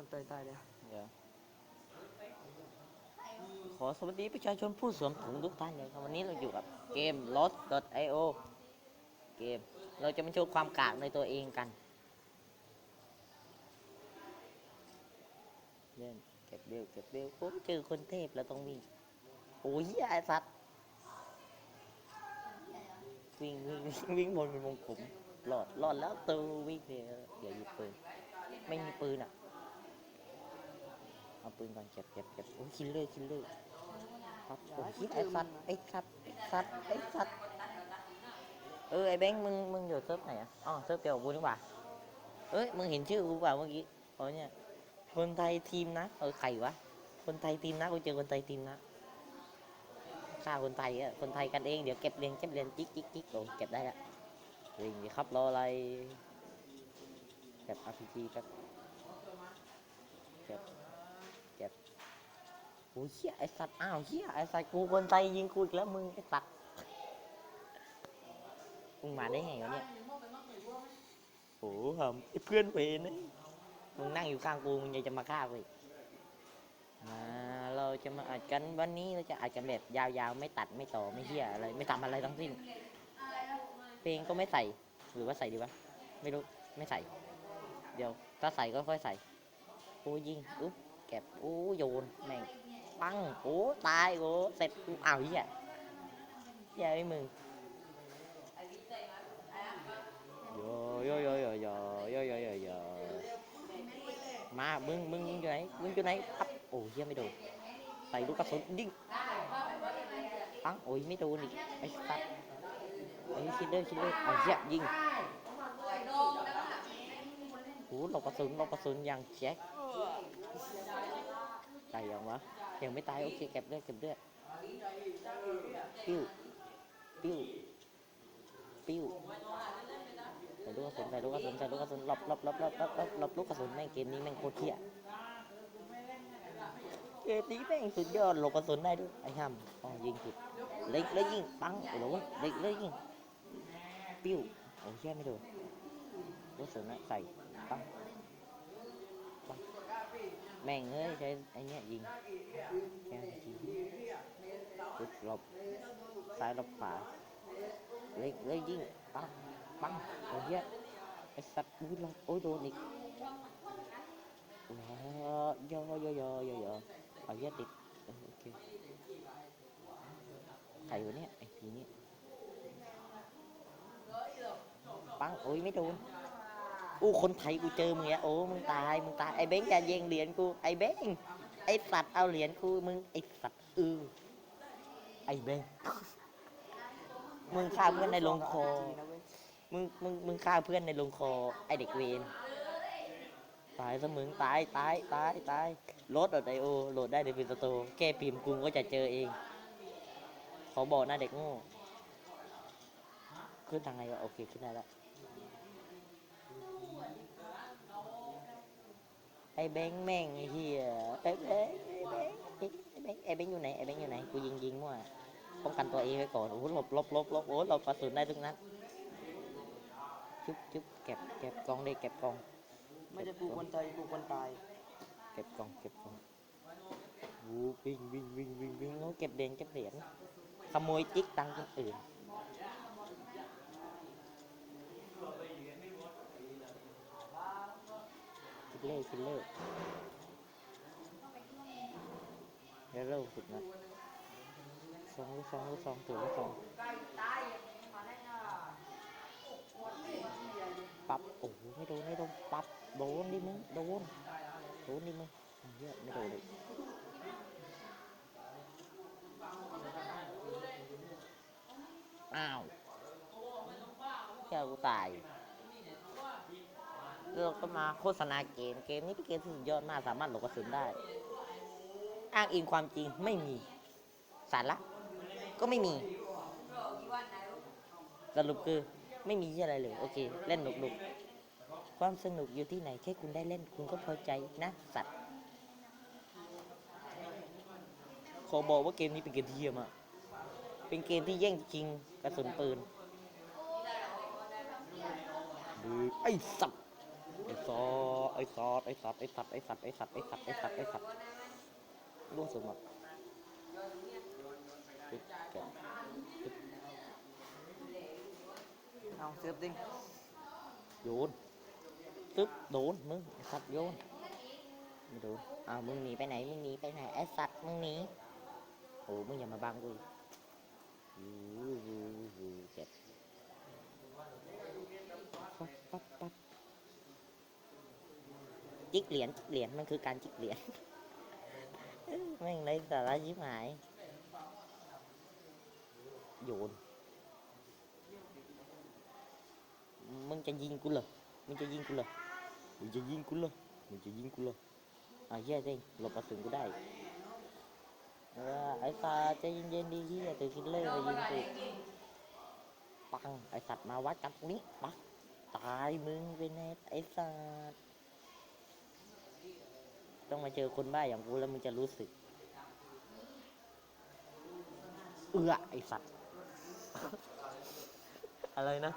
คนตายตายเลยเดี๋ยวขอสวัสดีประชาชนผู้สวมถุงทุกท่านเลยครับวันนี้เราอยู่กับเกม Lost.io เกม เราจะมาโชว์ความกากในตัวเองกันเล่นเก็บเร็วเก็บเร็วโอ้เจอคนเทพแล้วต้องวิ่งโอ้ยเหี้ยไอ้สัตว์วิ่งวิ่งวิ่งวิ่งบนเป็นวงกลมหลอดหลอดแล้วตูวิ่งเนี่ยอย่าหยิบปืน ไม่มีปืนอะ เอาปืนก่อนเก็บเก็บเก็บโอ้ยคิลเลอร์คิลเลอร์ครับโอ้ยไอ้สัตว์ไอ้สัตว์ไอ้สัตว์ไอ้สัตว์เออไอ้แบงค์มึงมึงอยู่เซิร์ฟไหนอะอ๋อเซิร์ฟเดียวกับกูนี่หว่าเอ้ยมึงเห็นชื่อกูเปล่าเมื่อกี้อ๋อเนี่ยคนไทยทีมนะเออใครวะคนไทยทีมนะกูเจอคนไทยทีมนะฆ่าคนไทยอะคนไทยกันเองเดี๋ยวเก็บเรียงเก็บเรียงจิ๊กจิ๊กจิ๊กโอ้เก็บได้ละวิ่งดิครับรออะไรเก็บ RPG ครับเก็บเก็บ โอ้ยเฮียไอสัตว์อ้าวเฮียไอสัตว์กูคนไทยยิงกูอีกแล้วมึงไอสัตว์มึงมาได้ไงวะเนี่ยโอ้โหไอเพื่อนเวรนะมึงนั่งอยู่ข้างกูมึงยังจะมาฆ่ากูอีกมาเราจะมาอัดกันวันนี้เราจะอัดกันแบบยาวๆไม่ตัดไม่ต่อไม่เฮียอะไรไม่ทำอะไรทั้งสิ้น เพลงก็ไม่ใส่หรือว่าใส่ดีวะไม่รู้ไม่ใส่ เดี๋ยวถ้าใส่ก็ค่อยใส่โอ้ยยิงอุ๊บเก็บโอ้โยนแม่ง ปังโอ้ตายโอ้เสร็จกูอ้าวเหี้ยเหี้ยไอ้มึงโยโยโยโยโยโยโยโยโยมามึงมึงมึงอยู่ไหนมึงอยู่ไหนปั๊บโอ้เหี้ยไม่โดนใส่ลูกกระสุนดิ้งปังโอ้ยไม่โดนอีกไอ้สัตว์ไอ้คิดเด้อคิดเด้อเอาเหี้ยยิงโอ้หลบกระสุนหลบกระสุนอย่างแจ็ค ตายยังวะ ยังไม่ตายโอเคเก็บเลือดเก็บเลือดปิ้ว ปิ้ว ปิ้วใส่ลูกกระสุนใส่ลูกกระสุนใส่ลูกกระสุนหลบหลบหลบหลบหลบหลบหลบลูกกระสุนแม่งเกมนี้แม่งโคตรเที่ยเกมนี้แม่งสุดยอดหลบกระสุนได้ด้วยไอ้ห้ามอ๋อยิงผิดเล็กแล้วยิงปังโอ้โหเล็กแล้วยิงปิ้วโอ้ยแย่ไม่โดนลูกกระสุนนะใส่ปัง แม่งเอ้ยใช้ไอ้เนี้ยยิงแค่ยิงปุ๊บหลบซ้ายหลบขวาเลยเลยยิงปังปังโอ้ยเหี้ยไอ้สัตว์อุ้ยหลบโอ้ยโดนอีกว้าวย่อย่อย่อย่อย่อเอาเหี้ยติดโอเคใครวะเนี่ยไอ้ทีนี้ปังโอ้ยไม่โดน อู้คนไทยกูเจอมึงเนี่ยโอ้มึงตายมึงตายไอ้เบ้งอย่าแย่งเหรียญกูไอ้เบ้งไอ้สัตว์เอาเหรียญกูมึงไอ้สัตว์เออไอ้เบ้งมึงฆ่าเพื่อนในโรงคอมึงมึงมึงฆ่าเพื่อนในโรงคอไอ้เด็กเวรตายซะมึงตายตายตายตายโหลดไอโอโหลดได้ในฟิสโตแก้พิมพ์กูก็จะเจอเองขอบอกหนะเด็กโง่ขึ้นทางไงวะโอเคขึ้นได้แล้ว อ้แบงค์แม่งไอ้เหี้ยไอ้แบงค์ไอ้แบงค์ไอ้แบงค์ไอ้แบงค์อยู่ไหนไอ้แบงค์อยู่ไหนกูยิงยิงมั่วป้องกันตัวเองไว้ก่อนโอ้โหหลบหลบหลบหลบโอ้เรากระสุนได้ทุกนัดจุ๊บจุ๊บเก็บเก็บกองได้เก็บกองไม่ใช่กูคนไทยกูคนตาย เก็บกองเก็บกองโอ้วิ่งวิ่งวิ่งวิ่งวิ่งโอ้เก็บเหรียญเก็บเหรียญขโมยจิ๊กตังค์คนอื่นคิด เล่คิดเล่เดี๋ยวเริ่มฝึกนะสองลูกสองลูกสองถือลูกสองปั๊บโอ้โหไม่โดนไม่โดนปั๊บโดนดิมึงโดนโดนดิมึงเยอะไม่โดนเลยอ้าวแค่กูตาย เราก็มาโฆษณาเกม เกมนี้เป็นเกมที่สุดยอดมากสามารถหลบกระสุนได้ อ้างอิงความจริงไม่มี สาระก็ไม่มีสรุปคือไม่มีอะไรเลย โอเค เล่นหนุกๆ ความสนุกอยู่ที่ไหน แค่คุณได้เล่นคุณก็พอใจนะสัตว์ขอบอกว่าเกมนี้เป็นเกมที่เยี่ยมมากเป็นเกมที่แย่งชิงกระสุนปืน ไอ้สัตว์ ซอไอ้ซอไอ้สัตไอ้สัตไอ้สัตไอ้สัตไอ้สัตไอ้สัตไอ้สัตร่วงสมบัติปึ๊บแกะปึ๊บเอาเสิร์ฟดิงโยนตึ๊บโดนมึงไอ้สัตโยนไม่โดนอ้าวมึงหนีไปไหนมึงหนีไปไหนไอ้สัตมึงหนีโอ้มึงอย่ามาบังกูวูวูวูเจ็บปั๊บปั๊บปั๊บ จิกเหรียญจิกเหรียญมันคือการจิกเหรียญแม่งไรสาระยิบหายโยนมึงจะยิงกูเหรอมึงจะยิงกูเหรอมึงจะยิงกูเหรอมึงจะยิงกูเหรออะเฮียเด้งหลบกระสุนกูได้เออไอ้สัตว์ใจเย็นๆดีเฮียตัวคิดเล่มายิงกูปังไอ้สัตว์มาวัดกันตรงนี้ปังตายมึงเป็นไงไอ้สัตว์ ต้องมาเจอคนบ้าอย่างกูแล้วมึงจะรู้สึก เอือไอ้สัตว์ อะไรนะ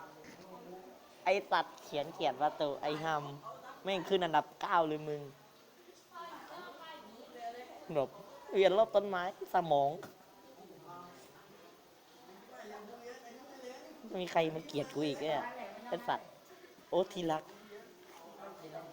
ไอสัตว์เขียนเขียนประตูไอฮัมแม่งขึ้นอันดับเก้าเลยมึงแบบเวียนรอบต้นไม้สมอง มีใครมาเกลียดกูอีกเนี่ยไอสัตว์ โอ้ทีรักโ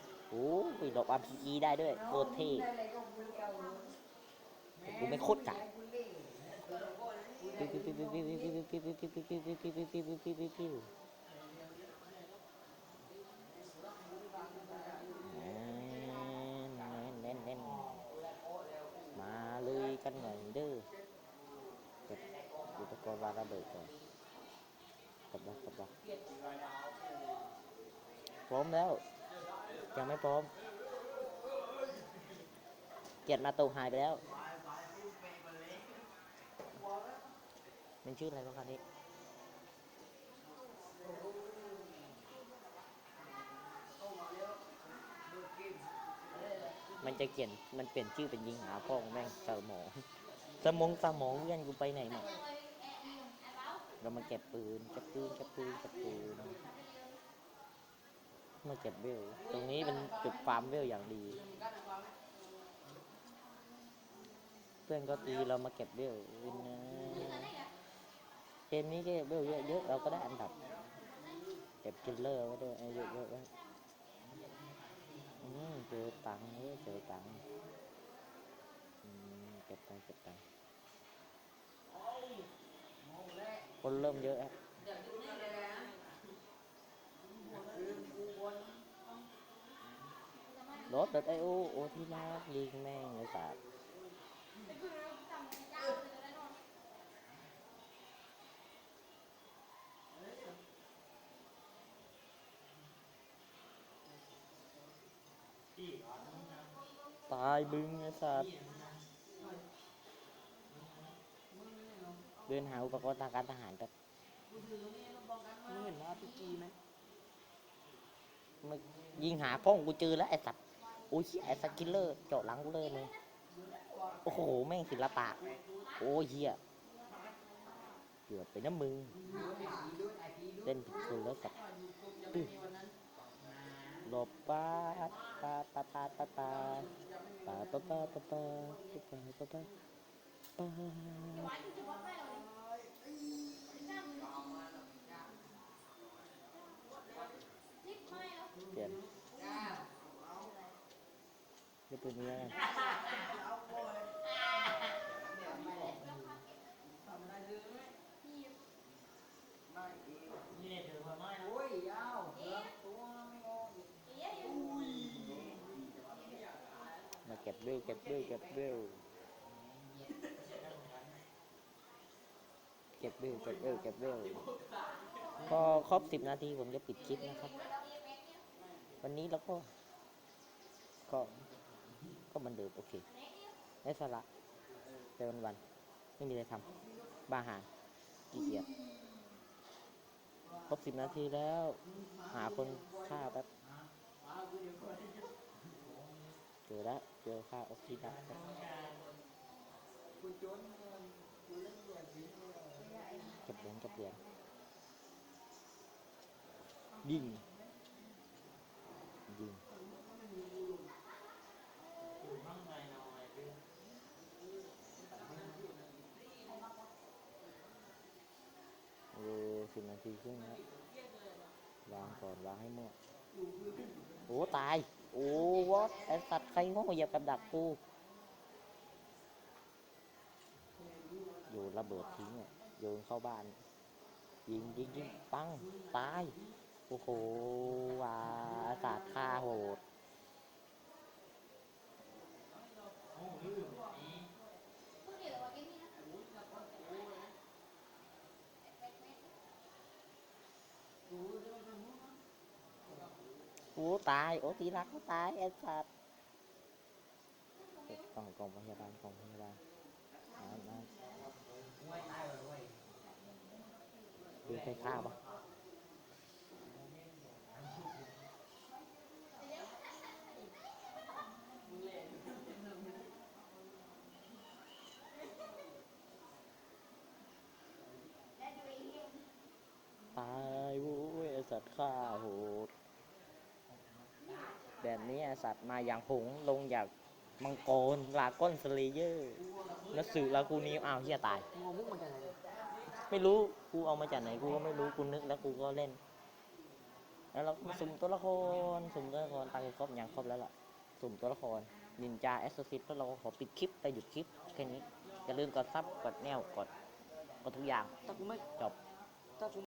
วปิ้วปิ้วปิ้วปิ้วปิ้วปิ้วเน้นเน้นมาลุยกันหน่อยเด้อเก็บอุปกรณ์วางระเบิดก่อนกลับมากลับมาพร้อมแล้ว ยังไม่พร้อม เกียรติมาตูหายไปแล้ว มันชื่ออะไรบ้างครับนี่มันจะเขียนมันเปลี่ยนชื่อเป็นยิงหาพ่องแม่งสมอง สมองสมองเวียนกูไปไหนหมดเรามาเก็บปืนเก็บปืนเก็บปืนเก็บปืน มาเก็บเวล ตรงนี้เป็นจุดฟาร์มเวลอย่างดี เพื่อนก็ตีเรามาเก็บเวลนนะเกมนี้ก็เก็บเวลเยอะๆเราก็ได้อันดับ เก็บกิลเลอร์ไว้ด้วยเยอะๆไว้เจอตังค์เว้ยเจอตังค์เก็บตังค์เก็บตังค์คนเริ่มเยอะแล้ว รถเด็ดไอโอโอที่รักยิงแม่งเลยสัตว์ตายบึงไอสัตว์เดินหาอุปกรณ์ทางการทหารแบบมึงเห็นอาร์พีจีไหมมึงยิงหาพ่องกูเจอแล้วไอสัตว์ โอ้ยเหี้ยไอสัตว์คิลเลอร์เจาะหลังกูเลยมึงโอ้โห แม่งศิลปะ โอ้ยเฮียเกือบไปน้ำมึง เล่นผิดคนแล้วสัตว์ตึ้งหลบป้าปาปาปาปาปาปาปาปาปาปาปาปาปาปาเปลี่ยน นี่ปืนนี้แล้วกันมาเก็บเร็วเก็บเร็วเก็บเร็วเก็บเร็วเก็บเร็วเก็บเร็วพอครบสิบนาทีผมจะปิดคลิปนะครับ วันนี้เราก็ก็ ก็เหมันเดิมโอเคได้สาระไปวันวันไม่มีอะไรทำบาหารขี้เกียจครบสิบนาทีแล้ว หาคนฆ่าแป๊บเจอแล้วเจอฆ่าออกซิดัสครับเก็บเหรียญเก็บเหรียญยิงยิง เอ ทีครึ่งนะวางก่อนวางให้มั่วโอ้ตาย โอ้วอตไอสัตว์ใครโง่เหยียบกับดักกูโยนระเบิดทิ้งอะโยนเข้าบ้าน ยิงยิงยิงปังตาย โอ้โหว้าสาตว์ฆ่าโหด โอ้ ตาย โอ้ตีรักก็ตายไอ้สัตว์เก็บกล่องกล่องพยาบาลกล่องพยาบาลน้ำน้ำดูใครฆ่าปะตายโว้ยไอสัตว์ฆ่าโหด แบบนี้สัตว์มาอย่างผงลงอย่างมังกรลาก้อนสเลเยอร์แล้วสื่อลากูนี้อ้าวเฮียตายมึงเอามุกมาจากไหนเนี่ยไม่รู้กูเอามาจากไหนกูก็ไม่รู้กูนึกแล้วกูก็เล่น แล้วเราสุ่มตัวละครสุ่มตัวละครตายครบอยังครบแล้วล่ะ สุ่มตัวละครนินจาแอสซิสแล้วเราขอปิดคลิปไปหยุดคลิปแค่นี้อย่าลืมกดซับกดแนวกดกดทุกอย่างถ้ากูไม่จบถ้ากู